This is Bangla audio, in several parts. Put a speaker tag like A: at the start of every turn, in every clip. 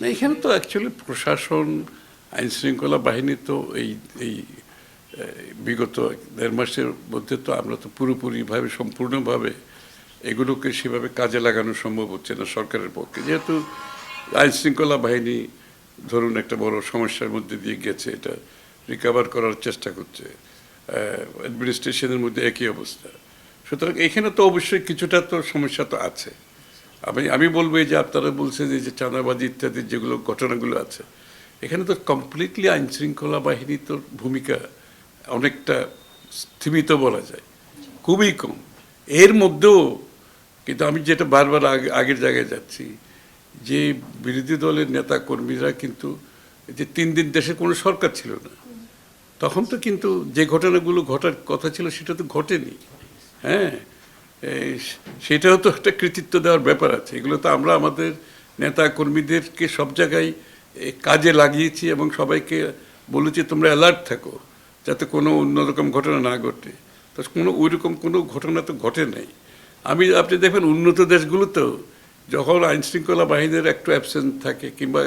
A: না, এখানে তো অ্যাকচুয়ালি প্রশাসন আইন শৃঙ্খলা বাহিনী তো এই এই বিগত দেড় মাসের মধ্যে তো আমরা তো পুরোপুরিভাবে, সম্পূর্ণভাবে এগুলোকে সেভাবে কাজে লাগানো সম্ভব হচ্ছে না সরকারের পক্ষে। যেহেতু আইন শৃঙ্খলা বাহিনী ধরুন একটা বড় সমস্যার মধ্যে দিয়ে গেছে, এটা রিকভার করার চেষ্টা করছে অ্যাডমিনিস্ট্রেশনের মধ্যে একই অবস্থা। সুতরাং এখানে তো অবশ্যই কিছুটা তো সমস্যা তো আছে। আমি আমি বলব এই যে আপনারা বলছেন যে যে চাঁদাবাজি ইত্যাদি যেগুলো ঘটনাগুলো আছে, এখানে তো কমপ্লিটলি আইন শৃঙ্খলা বাহিনীর তো ভূমিকা অনেকটা স্থিমিত বলা যায়, খুবই কম। এর মধ্যেও কিন্তু আমি যেটা বারবার আগে, আগের জায়গায় যাচ্ছি, যে বিরোধী দলের নেতা কর্মীরা কিন্তু এই যে তিন দিন দেশে কোনো সরকার ছিল না, তখন তো কিন্তু যে ঘটনাগুলো ঘটার কথা ছিল সেটা তো ঘটেনি হ্যাঁ? এই সেটাও তো একটা কৃতিত্ব দেওয়ার ব্যাপার আছে। এগুলো তো আমরা আমাদের নেতা কর্মীদেরকে সব জায়গায় কাজে লাগিয়েছি এবং সবাইকে বলেছি, তোমরা অ্যালার্ট থাকো, যাতে কোনো অন্যরকম ঘটনা না ঘটে। তো কোনো, ওইরকম কোনো ঘটনা তো ঘটে নাই। আমি, আপনি দেখবেন উন্নত দেশগুলোতেও যখন আইন শৃঙ্খলা বাহিনীর একটু অ্যাবসেন্ট থাকে কিংবা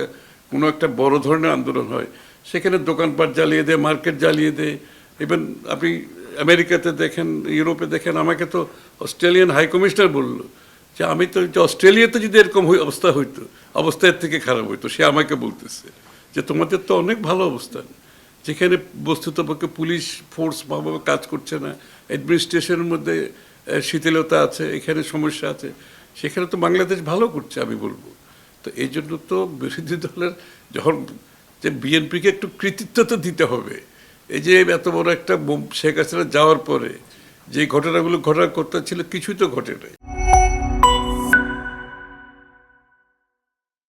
A: কোনো একটা বড় ধরনের আন্দোলন হয়, সেখানে দোকানপাট জ্বালিয়ে দেয় মার্কেট জ্বালিয়ে দেয় ইভেন আপনি আমেরিকাতে দেখেন, ইউরোপে দেখেন, আমাকে তো অস্ট্রেলিয়ান হাই কমিশনার বলল যে আমি তো যে অস্ট্রেলিয়াতে যদি এরকম অবস্থা হইতো, অবস্থা এর থেকে খারাপ হইতো। সে আমাকে বলতেছে যে তোমাদের তো অনেক ভালো অবস্থান। যেখানে বস্তুতপক্ষে পুলিশ ফোর্স ভাবে কাজ করছে না অ্যাডমিনিস্ট্রেশনের মধ্যে শিথিলতা আছে, এখানে সমস্যা আছে, সেখানে তো বাংলাদেশ ভালো করছে, আমি বলব। তো এই জন্য তো বিরোধী দলের যখন যে বিএনপিকে একটু কৃতিত্ব তো দিতে হবে এই যে এত বড় একটা শেখ হাসিনা যাওয়ার পরে যে ঘটনাগুলো ঘটার করতে ছিল, কিছুই তো ঘটে নাই